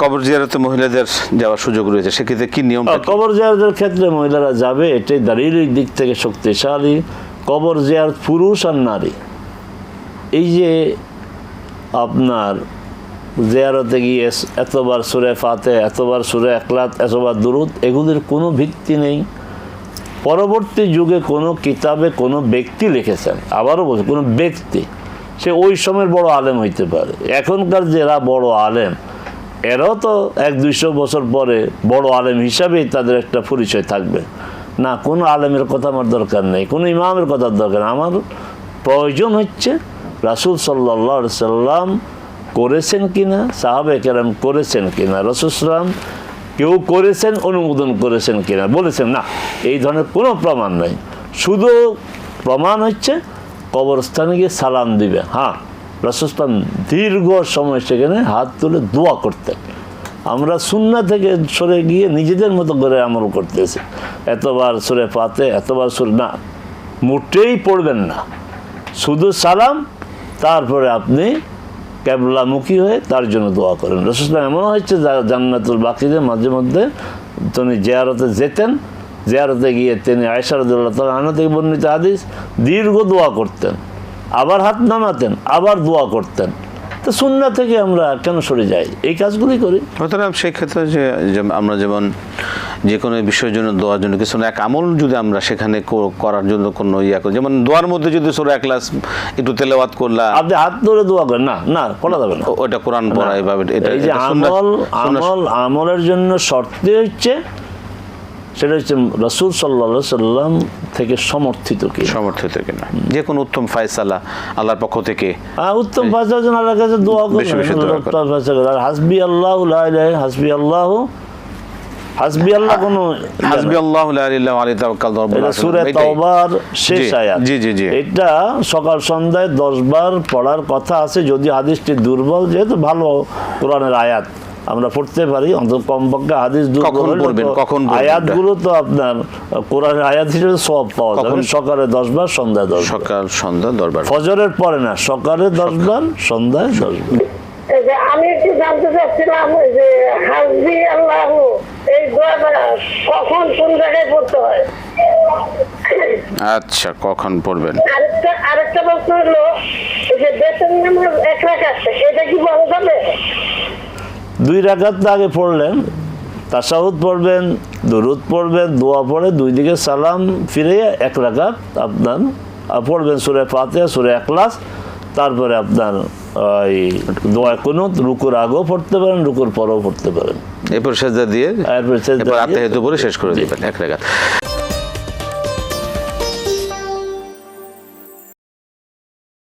কবর জিয়ারতে মহিলাদের যাওয়ার সুযোগ রয়েছে। সেক্ষেত্রে কি নিয়ম কবর জিয়ারতের ক্ষেত্রে মহিলারা যাবে এটাই দাঁড়িয়ে দিক থেকে শক্তিশালী। কবর জিয়ারত পুরুষ আর নারী। এই যে আপনার জিয়ারতে গিয়ে এতবার সুরে ফাতে এতবার সুরে একলাত এতবার দুরুদ এগুলির কোনো ভিত্তি নেই। পরবর্তী যুগে কোনো কিতাবে কোনো ব্যক্তি লিখেছেন আবারও বলছি কোনো ব্যক্তি সে ওই সময়ের বড় আলেম হইতে পারে। এখনকার যারা বড় আলেম এরাও তো এক দুইশো বছর পরে বড় আলেম হিসাবেই তাদের একটা পরিচয় থাকবে। না, কোনো আলেমের কথা আমার দরকার নেই, কোনো ইমামের কথার দরকার। আমার প্রয়োজন হচ্ছে রাসুল সাল্লাহ সাল্লাম করেছেন কিনা সাহাবে কেরাম করেছেন কিনা, রসুল সাল্লাম কেউ করেছেন, অনুমোদন করেছেন কিনা, বলেছেন না। এই ধরনের কোনো প্রমাণ নেই। শুধু প্রমাণ হচ্ছে কবরস্থানে গিয়ে সালাম দিবে। হ্যাঁ রসুস্তান দীর্ঘ সময় সেখানে হাত তুলে দোয়া করতেন। আমরা সুন্না থেকে সরে গিয়ে নিজেদের মতো করে আমল করতেছি। এতবার সরে পাতে এতবার সরে না মোটেই পড়বেন না। শুধু সালাম, তারপরে আপনি ক্যাবলামুখী হয়ে তার জন্য দোয়া করেন। রসুলাম এমন হচ্ছে যা- জান্নাতুল বাকিতে মাঝে মধ্যে তিনি জেয়ারতে যেতেন। জেয়ারতে গিয়ে তিনি আয়সারদুল্লাহ তালা আনা থেকে বর্ণিত আদিস দীর্ঘ দোয়া করতেন। আবার হাত নামাতেন আবার দোয়া করতেন। তো সুন্না থেকে আমরা কেন সরে যাই? এই কাজগুলি করি। সুতরাং সেই ক্ষেত্রে যে আমরা যেমন যে কোনো বিষয়ের জন্য দোয়ার জন্য কিছু এক আমল যদি আমরা সেখানে করার জন্য কোনো ইয়া করি যেমন দোয়ার মধ্যে যদি সোরা এক ক্লাস একটু তেলাওয়াত করলা। আপনি হাত ধরে দোয়া করেন না না করা যাবে না। ও- ওটা কোরআন পড়া এভাবে এটা এই যে আমল আমল আমলের জন্য শর্তে হচ্ছে সেটা হচ্ছে রসুল সাল্লা সাল্লাম থেকে সমর্থিত কি সমর্থিত কিনা। যে কোনো উত্তম ফায়সালা আল্লাহর পক্ষ থেকে। উত্তম জন্য আল্লাহর কাছে দোয়া করবেন। আর হাসবি আল্লাহ হাসবি আল্লাহ হাসবি আল্লাহ কোনো হাসবি আল্লাহ লা ইলাহা আলী তাওয়াক্কাল এটা শেষ আয়াত। জি, জি, জি। এটা সকাল সন্ধ্যায় দশ বার পড়ার কথা আছে। যদি হাদিসটি দুর্বল যেহেতু ভালো কোরআনের আয়াত। আমরা পড়তে পারি অন্তত কমপক্ষে হাদিস কখন পড়বেন? তো কখন আয়াতগুলো তো আপনার কোরআনের আয়াত হিসেবে সব পাওয়া যাবে। সকালে দশ বার সন্ধ্যায় দশ সকাল সন্ধ্যা দরবার ফজরের পরে না সকালে দশ বার সন্ধ্যায় দশ বার আমি একটু জানতে চাচ্ছিলাম যে হাসবি আল্লাহ এই দোয়াটা কখন কোন জায়গায় পড়তে হয়? আচ্ছা কখন পড়বেন? আরেকটা আরেকটা প্রশ্ন হলো এই যে বেতন নামাজ এক রাখাত এটা কি বলা যাবে দুই রাকাত আগে পড়লেন তাসাহুদ পড়বেন দুরুদ পড়বেন দোয়া পড়ে দুই দিকে সালাম ফিরে এক রাকাত আপনার পড়বেন সুরে ফাতে সুরে একলাস তারপরে আপনার ওই দোয়া কোনো রুকুর আগেও পড়তে পারেন রুকুর পরেও পড়তে পারেন। এরপর সেজদা দিয়ে এরপর সেজদা দিয়ে- শেষ করে দিবেন এক রেখাত